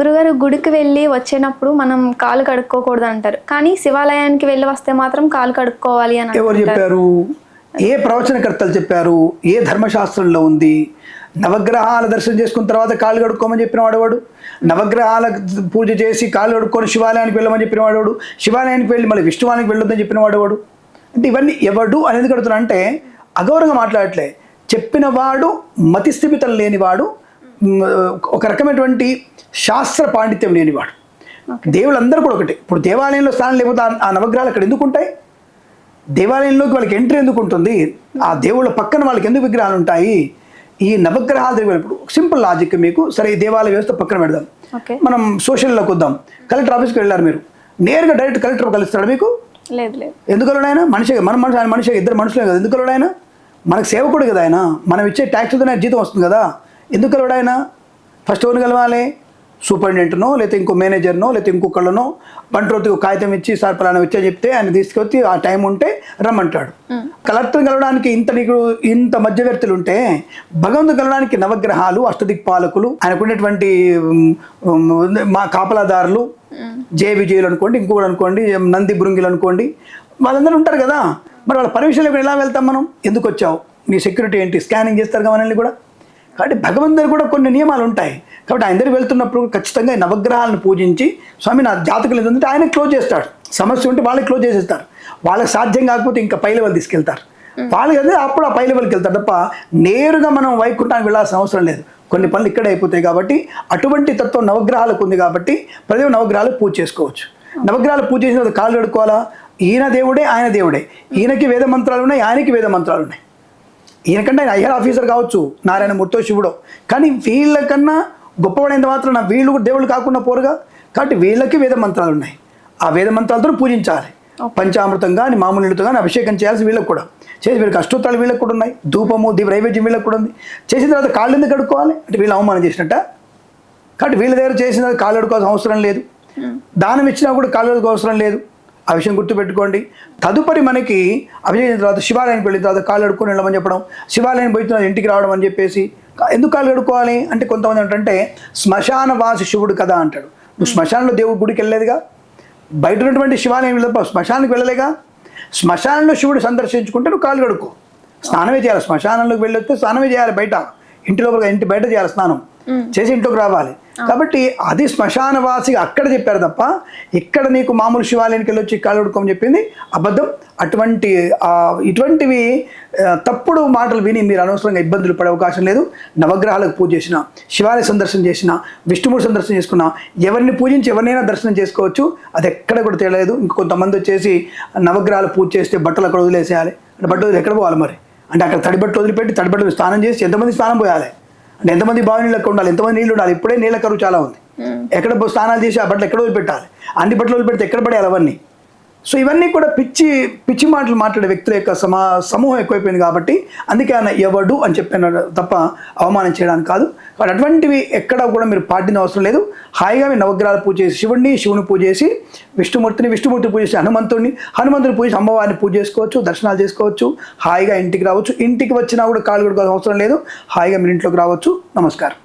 గురుగారు గుడికి వెళ్ళి వచ్చేటప్పుడు మనం కాలు కడుక్కోకూడదు అంటారు కానీ శివాలయానికి వెళ్ళి వస్తే మాత్రం కాలు కడుక్కోవాలి అని ఎవరు చెప్పారు? ఏ ప్రవచనకర్తలు చెప్పారు? ఏ ధర్మశాస్త్రంలో ఉంది? నవగ్రహాల దర్శనం చేసుకున్న తర్వాత కాళ్ళు కడుక్కోమని చెప్పిన వాడేవాడు? నవగ్రహాల పూజ చేసి కాళ్ళు కడుక్కొని శివాలయానికి వెళ్ళమని చెప్పిన వాడేవాడు? శివాలయానికి వెళ్ళి మళ్ళీ విష్ణువానికి వెళ్ళొద్దని చెప్పిన వాడేవాడు? అంటే ఇవన్నీ ఎవడు అనేది కడుతున్నా అంటే అగౌరవంగా మాట్లాడట్లే. చెప్పిన వాడు మతిస్థిమితం లేనివాడు ఒక రకమైనటువంటి శాస్త్ర పాండిత్యం లేనివాడు. దేవుళ్ళందరూ కూడా ఒకటి. ఇప్పుడు దేవాలయంలో స్థానం లేకపోతే ఆ- నవగ్రహాలు అక్కడ ఎందుకు ఉంటాయి? దేవాలయంలోకి వాళ్ళకి ఎంట్రీ ఎందుకు ఉంటుంది? ఆ దేవుళ్ళ పక్కన వాళ్ళకి ఎందుకు విగ్రహాలు ఉంటాయి? ఈ నవగ్రహాల దగ్గర ఇప్పుడు సింపుల్ లాజిక్ మీకు. సరే ఈ దేవాలయ వ్యవస్థ పక్కన పెడదాం. మనం సోషల్లోకి వద్దాం. కలెక్టర్ ఆఫీస్కి వెళ్ళారు మీరు. నేరుగా డైరెక్ట్ కలెక్టర్ కలుస్తాడు మీకు? లేదు లేదు. ఎందుకు ఆయన? మనిషి మన మనిషి ఆయన మనిషి ఇద్దరు మనుషులే కదా. ఎందుకు ఆయన? మనకు సేవకుడు కదా ఆయన. మనం ఇచ్చే ట్యాక్స్తోనే జీతం వస్తుంది కదా. ఎందుకు కలవడు ఆయన ఫస్ట్ ఎవరిని కలవాలి? సూపరింటెండెంట్నో లేకపోతే ఇంకో మేనేజర్నో లేకపోతే ఇంకొకళ్ళనో బంట్రోతికి ఒక కాగితం ఇచ్చి సార్ పలానా వచ్చా చెప్తే ఆయన తీసుకొచ్చి ఆ టైం ఉంటే రమ్మంటాడు. కలెక్టర్ కలవడానికి ఇంత నీకు ఇంత మధ్యవర్తులు ఉంటే భగవంతుడు కలవడానికి నవగ్రహాలు అష్టదిక్పాలకులు ఆయనకున్నటువంటి మా కాపలాదారులు జయ విజయులు అనుకోండి ఇంకొకటి అనుకోండి నంది బృంగిలు అనుకోండి వాళ్ళందరూ ఉంటారు కదా. మరి వాళ్ళ పర్మిషన్ లేకుండా ఎలా వెళ్తాం మనం? ఎందుకు వచ్చావు? నీ సెక్యూరిటీ ఏంటి? స్కానింగ్ చేస్తారు మనల్ని కూడా? కాబట్టి భగవంతుడు కూడా కొన్ని నియమాలు ఉంటాయి. కాబట్టి ఆయన దగ్గరికి వెళ్తున్నప్పుడు ఖచ్చితంగా ఈ నవగ్రహాలను పూజించి స్వామి నా జాతకులు ఏంటంటే ఆయన క్లోజ్ చేస్తాడు. సమస్య ఉంటే వాళ్ళకి క్లోజ్ చేసేస్తారు. వాళ్ళకి సాధ్యం కాకపోతే ఇంకా పై లెవెల్ తీసుకెళ్తారు. వాళ్ళకి అదే అప్పుడు ఆ పై లెవెల్కి వెళ్తారు తప్ప నేరుగా మనం వైకుంఠానికి వెళ్ళాల్సిన అవసరం లేదు. కొన్ని పనులు ఇక్కడే అయిపోతాయి కాబట్టి అటువంటి తత్వం నవగ్రహాలకు ఉంది కాబట్టి ప్రతి నవగ్రహాలకు పూజ చేసుకోవచ్చు. నవగ్రహాలు పూజ చేసిన కాళ్ళు కడుక్కోవాలా? ఈయన దేవుడే ఆయన దేవుడే. ఈయనకి వేద మంత్రాలు ఉన్నాయి ఆయనకి వేద మంత్రాలు ఉన్నాయి. ఈయనకంటే ఆయన ఐఆర్ ఆఫీసర్ కావచ్చు నారాయణ మూర్తో శివుడో. కానీ వీళ్ళకన్నా గొప్పవాడైన మాత్రం నా వీళ్ళు కూడా దేవుళ్ళు కాకుండా పోరుగా? కాబట్టి వీళ్ళకి వేద మంత్రాలు ఉన్నాయి. ఆ వేద మంత్రాలతో పూజించాలి. పంచామృతం కానీ మామూలు నీళ్ళతో కానీ అభిషేకం చేయాల్సి వీళ్ళకి కూడా. చేసి వీళ్ళకి అష్టోత్రాలు వీళ్ళకి కూడా ఉన్నాయి. ధూపము దీప నైవేద్యం వీళ్ళకి కూడా ఉంది. చేసిన తర్వాత కాళ్ళు ఎందుకు కడుక్కోవాలి? అంటే వీళ్ళు అవమానం చేసినట్ట? కాబట్టి వీళ్ళ దగ్గర చేసిన కాళ్ళు కడుకోవాల్సిన అవసరం లేదు. దానం ఇచ్చినా కూడా కాళ్ళు అవసరం లేదు. ఆ విషయం గుర్తుపెట్టుకోండి. తదుపరి మనకి అభిషేకం తర్వాత శివాలయానికి వెళ్ళిన తర్వాత కాళ్ళు అడుక్కొని వెళ్ళమని చెప్పడం శివాలయం పోయిన ఇంటికి రావడం అని చెప్పేసి ఎందుకు కాళ్ళు కడుక్కోవాలి? అంటే కొంతమంది ఏంటంటే శ్మశాన వాసి శివుడు కదా అంటాడు. నువ్వు శ్మశానంలో దేవుడి గుడికి వెళ్ళలేదుగా? బయట ఉన్నటువంటి శివాలయం వెళ్ళదు శ్మశానానికి వెళ్ళలేగా? శ్మశానంలో శివుడు సందర్శించుకుంటే నువ్వు కాళ్ళు కడుక్కో. స్నానమే చేయాలి. శ్మశానంలోకి వెళ్ళొస్తే స్నానమే చేయాలి బయట. ఇంటి లోపల ఇంటి బయట చేయాలి స్నానం. చేసి ఇంట్లోకి రావాలి. కాబట్టి అది శ్మశానవాసిగా అక్కడ చెప్పారు తప్ప ఇక్కడ నీకు మామూలు శివాలయానికి వెళ్ళొచ్చి కాళ్ళు కడుక్కోమని చెప్పింది అబద్ధం. అటువంటి ఇటువంటివి తప్పుడు మాటలు విని మీరు అనవసరంగా ఇబ్బందులు పడే అవకాశం లేదు. నవగ్రహాలకు పూజ చేసిన శివాలయ సందర్శనం చేసిన విష్ణుమూర్తి సందర్శనం చేసుకున్న ఎవరిని పూజించి ఎవరినైనా దర్శనం చేసుకోవచ్చు. అది ఎక్కడ కూడా తెలియదు ఇంక కొంతమంది వచ్చేసి నవగ్రహాలు పూజ చేస్తే బట్టలు అక్కడ వదిలేసేయాలి. అంటే బట్టలు ఎక్కడ పోవాలి మరి? అంటే అక్కడ తడి బట్టలు వదిలిపెట్టి తడి బట్టలు స్నానం చేసి ఎంతమంది స్నానం పోయాలి? అంటే ఎంతమంది బావి నీళ్ళకి ఉండాలి? ఎంతమంది నీళ్ళు ఉండాలి? ఇప్పుడే నీళ్ళ కరువు చాలా ఉంది. ఎక్కడ స్నానాలు చేసి ఆ బట్టలు ఎక్కడ వదిలిపెట్టాలి? అన్ని బట్టలు వదిలిపెడితే ఎక్కడ పడేయాలి అవన్నీ? సో ఇవన్నీ కూడా పిచ్చి పిచ్చి మాటలు మాట్లాడే వ్యక్తుల యొక్క సమా సమూహం ఎక్కువైపోయింది కాబట్టి అందుకే ఆయన ఎవడు అని చెప్పిన తప్ప అవమానం చేయడానికి కాదు. కాబట్టి అటువంటివి ఎక్కడ కూడా మీరు పాటిన అవసరం లేదు. హాయిగా మీరు నవగ్రహాలు పూజ చేసి శివుడిని శివుని పూజ చేసి విష్ణుమూర్తిని విష్ణుమూర్తిని పూజ చేసి హనుమంతుడిని హనుమంతుని పూజ అమ్మవారిని పూజ చేసుకోవచ్చు దర్శనాలు చేసుకోవచ్చు హాయిగా ఇంటికి రావచ్చు. ఇంటికి వచ్చినా కూడా కాళ్ళు కూడా అవసరం లేదు. హాయిగా మీరు ఇంట్లోకి రావచ్చు. నమస్కారం.